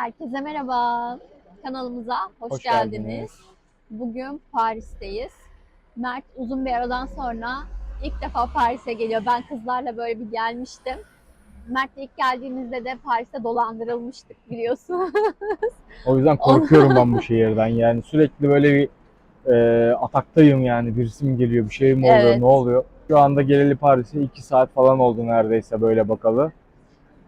Herkese merhaba. Kanalımıza hoş, Hoş geldiniz. geldiniz. Bugün Paris'teyiz. Mert uzun bir aradan sonra ilk defa Paris'e geliyor. Ben kızlarla böyle bir gelmiştim. Mert'le ilk geldiğimizde de Paris'te dolandırılmıştık biliyorsun. O yüzden korkuyorum ben bu şehirden. Yani sürekli böyle bir e, ataktayım yani. Birisi mi geliyor, bir şey mi oluyor, Evet. ne oluyor? Şu anda geleli Paris'e 2 saat falan oldu neredeyse böyle bakalı.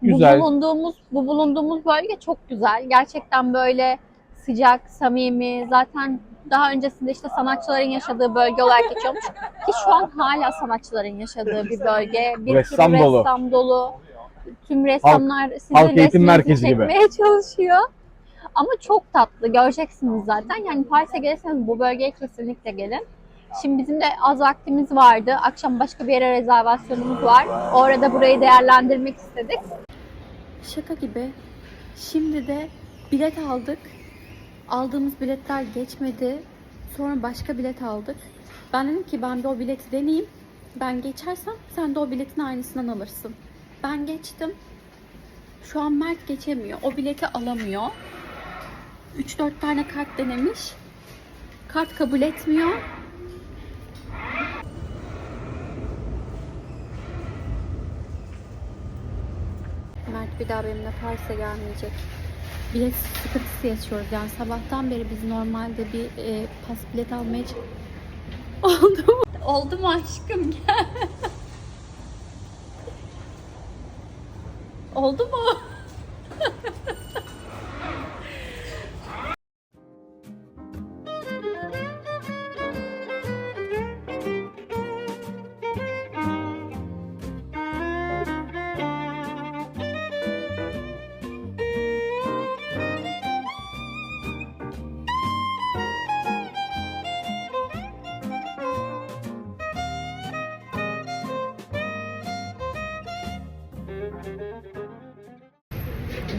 Güzel. Bu bulunduğumuz bu bulunduğumuz bölge çok güzel. Gerçekten böyle sıcak, samimi. Zaten daha öncesinde işte sanatçıların yaşadığı bölge olarak geçiyormuş. Ki şu an hala sanatçıların yaşadığı bir bölge. Bir Ressam sürü dolu. ressam dolu. Tüm ressamlar sizin halk eğitim merkezi gibi. çekmeye çalışıyor. Ama çok tatlı. Göreceksiniz zaten. Yani Paris'e gelirseniz bu bölgeye kesinlikle gelin. Şimdi bizim de az vaktimiz vardı. Akşam başka bir yere rezervasyonumuz var. Orada burayı değerlendirmek istedik. Şaka gibi. Şimdi de bilet aldık. Aldığımız biletler geçmedi. Sonra başka bilet aldık. Ben dedim ki ben bir o bileti deneyeyim. Ben geçersem sen de o biletin aynısından alırsın. Ben geçtim. Şu an Mert geçemiyor. O bileti alamıyor. 3-4 tane kart denemiş. Kart kabul etmiyor. Mert bir daha benimle Paris'e gelmeyecek. Bilet sıkıntısı yaşıyoruz. Yani sabahtan beri biz normalde bir e, pas bilet almaya Oldu mu? Oldu mu aşkım? Gel. Oldu mu?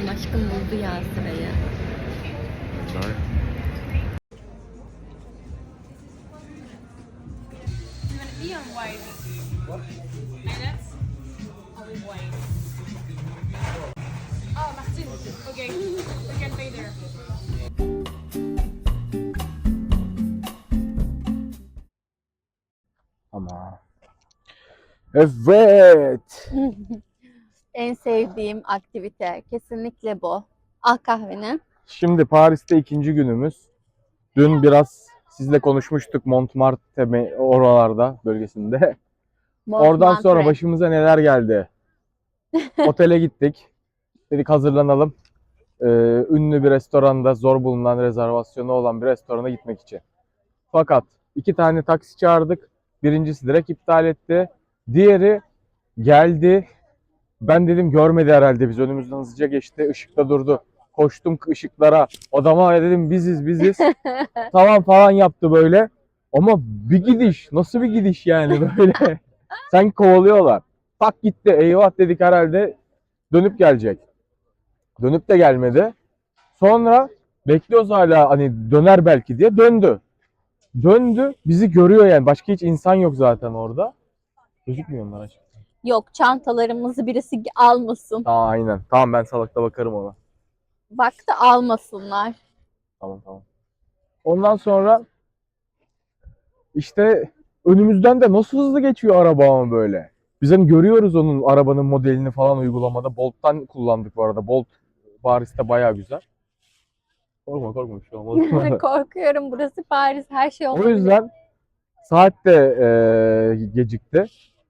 Benim aşkım buldu ya sırayı. Martin. Okay, we can pay there. Ama. Evet. En sevdiğim aktivite kesinlikle bu. Al kahveni. Şimdi Paris'te ikinci günümüz. Dün biraz sizle konuşmuştuk Montmartre oralarda bölgesinde. Oradan sonra Montmartre. başımıza neler geldi. Otele gittik. Dedik hazırlanalım. Ee, ünlü bir restoranda zor bulunan rezervasyonu olan bir restorana gitmek için. Fakat iki tane taksi çağırdık. Birincisi direkt iptal etti. Diğeri geldi. Ben dedim görmedi herhalde biz önümüzden hızlıca geçti. Işıkta durdu. Koştum ışıklara. Adama dedim biziz biziz. tamam falan yaptı böyle. Ama bir gidiş. Nasıl bir gidiş yani böyle. Sanki kovalıyorlar. Tak gitti. Eyvah dedik herhalde dönüp gelecek. Dönüp de gelmedi. Sonra bekliyoruz hala hani döner belki diye döndü. Döndü. Bizi görüyor yani. Başka hiç insan yok zaten orada. Gözükmüyor onlar açık. Yok çantalarımızı birisi almasın. Aa, aynen. Tamam ben salakta bakarım ona. Baktı almasınlar. Tamam tamam. Ondan sonra işte önümüzden de nasıl hızlı geçiyor araba ama böyle. Biz hani görüyoruz onun arabanın modelini falan uygulamada. Bolt'tan kullandık bu arada. Bolt Paris'te bayağı güzel. Korkma korkma bir şey olmaz. Korkuyorum burası Paris her şey o olabilir. yüzden saat de e, gecikti.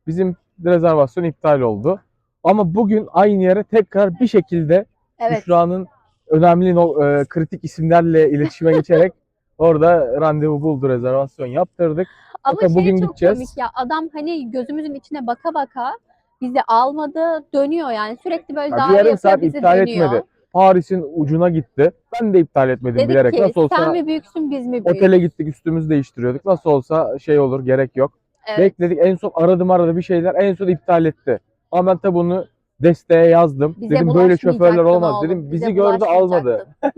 Bizim rezervasyon iptal oldu. Ama bugün aynı yere tekrar bir şekilde Evet. Büşra'nın önemli no- e, kritik isimlerle iletişime geçerek orada randevu buldu, rezervasyon yaptırdık. Ama Bakın şey bugün çok gideceğiz. komik ya. Adam hani gözümüzün içine baka baka bizi almadı, dönüyor yani. Sürekli böyle Ya daha bir yarım saat iptal dönüyor. etmedi. Paris'in ucuna gitti. Ben de iptal etmedim Dedik bilerek. ki Nasıl olsa sen mi büyüksün biz mi büyük? otele gittik, üstümüzü değiştiriyorduk. Nasıl olsa şey olur, gerek yok. Evet. Bekledik. En son aradım aradı bir şeyler. En son iptal etti. Ama ben tabii bunu desteğe yazdım. Bize dedim böyle şoförler olmaz. oğlum, Dedim bize bizi gördü almadı.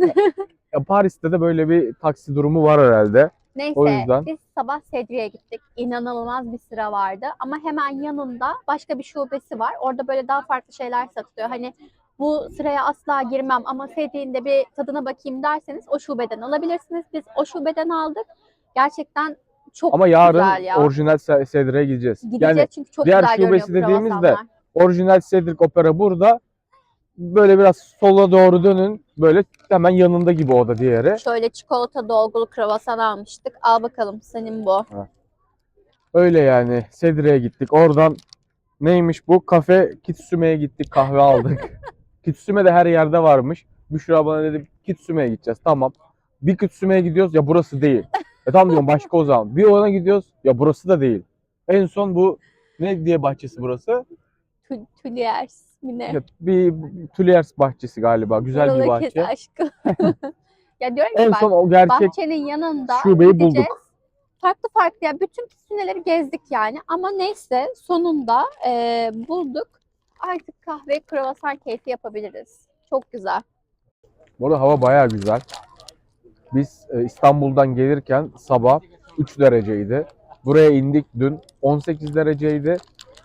Ya Paris'te de böyle bir taksi durumu var herhalde. Neyse O yüzden- biz sabah Sedri'ye gittik. İnanılmaz bir sıra vardı. Ama hemen yanında başka bir şubesi var. Orada böyle daha farklı şeyler satılıyor. Hani bu sıraya asla girmem ama sevdiğinde bir tadına bakayım derseniz o şubeden alabilirsiniz. Biz o şubeden aldık. Gerçekten çok Ama yarın güzel ya. orijinal Cedric'e gideceğiz. Gideceğiz Yani çünkü çok diğer güzel görünüyor şubesi dediğimizde kruvasanlar. orijinal Cedric Opera burada. Böyle biraz sola doğru dönün. Böyle hemen yanında gibi o da diğeri. Şöyle çikolata dolgulu kruvasan almıştık. Al bakalım senin bu. Öyle yani. Cedric'e gittik. Oradan neymiş bu? Kafe Kitsume'ye gittik. Kahve aldık. Kitsüme de her yerde varmış. Büşra bana dedi Kitsume'ye gideceğiz. Tamam. Bir Kitsume'ye gidiyoruz. Ya burası değil. E tamam diyorum başka o zaman. Bir ona gidiyoruz. Ya burası da değil. En son bu ne diye bahçesi burası? Tü- Tüliers mi ne? Ya bir Tuliers bahçesi galiba. Güzel bir bahçe. aşkı. ya diyorum ki En ben son o gerçek bahçenin yanında şubeyi gideceğiz. bulduk. Farklı farklı ya bütün kisineleri gezdik yani ama neyse sonunda e, bulduk. Artık kahve kruvasan keyfi yapabiliriz. Çok güzel. Bu arada hava bayağı güzel. Biz e, İstanbul'dan gelirken sabah 3 dereceydi. Buraya indik dün 18 dereceydi.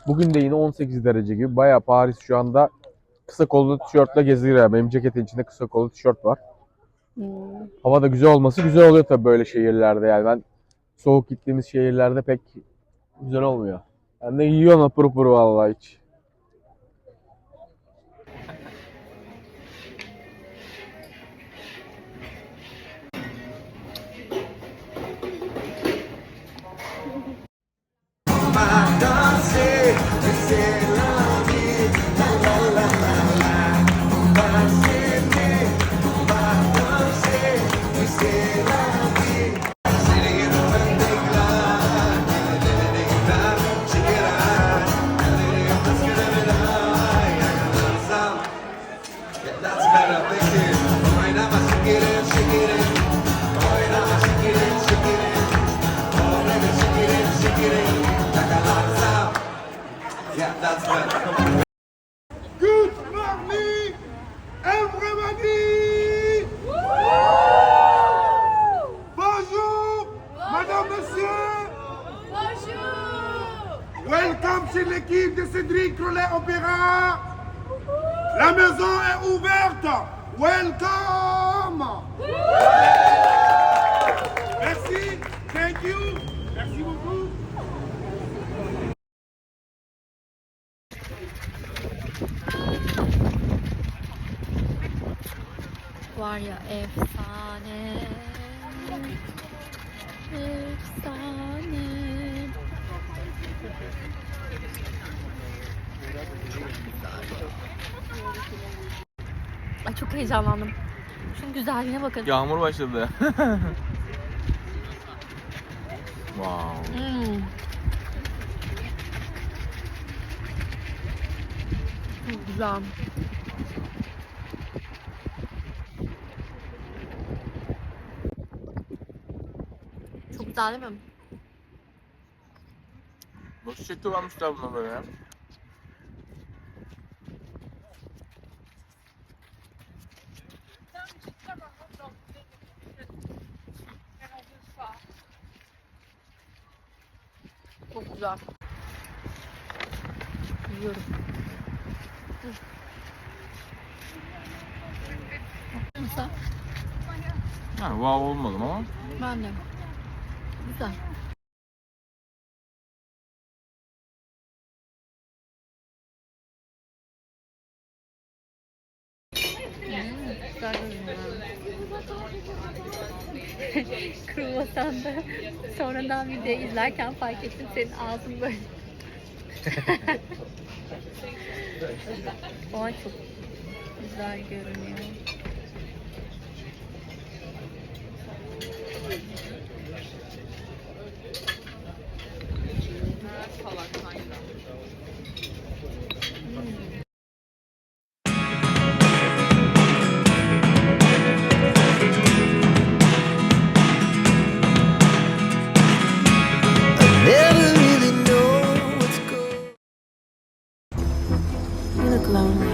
Bugün de yine 18 derece gibi. Bayağı Paris şu anda kısa kollu tişörtle geziyor. Benim ceketin içinde kısa kollu tişört var. Hmm. Hava da güzel olması güzel oluyor tabii böyle şehirlerde yani. Ben soğuk gittiğimiz şehirlerde pek güzel olmuyor. Ben de yiyorum pır pır vallahi hiç. Good morning, everybody! Bonjour, madame, monsieur! Bonjour! Welcome chez l'équipe de Cédric Rollet Opéra! La maison est ouverte! Welcome! Merci, thank you, merci beaucoup. Var ya efsane. Efsane. Ay çok heyecanlandım. Şunun güzelliğine bakın. Yağmur başladı. wow. Hmm. Çok güzel. Güzel değil mi? Bu çiçekte varmışlar buna böyle. Çok güzel. Yiyorum. Ha, wow olmadım ama. Ben de. Güzel. Hmm. Kruvasanda sonradan video izlerken fark ettim senin ağzın böyle. o an çok güzel görünüyor. Lonely.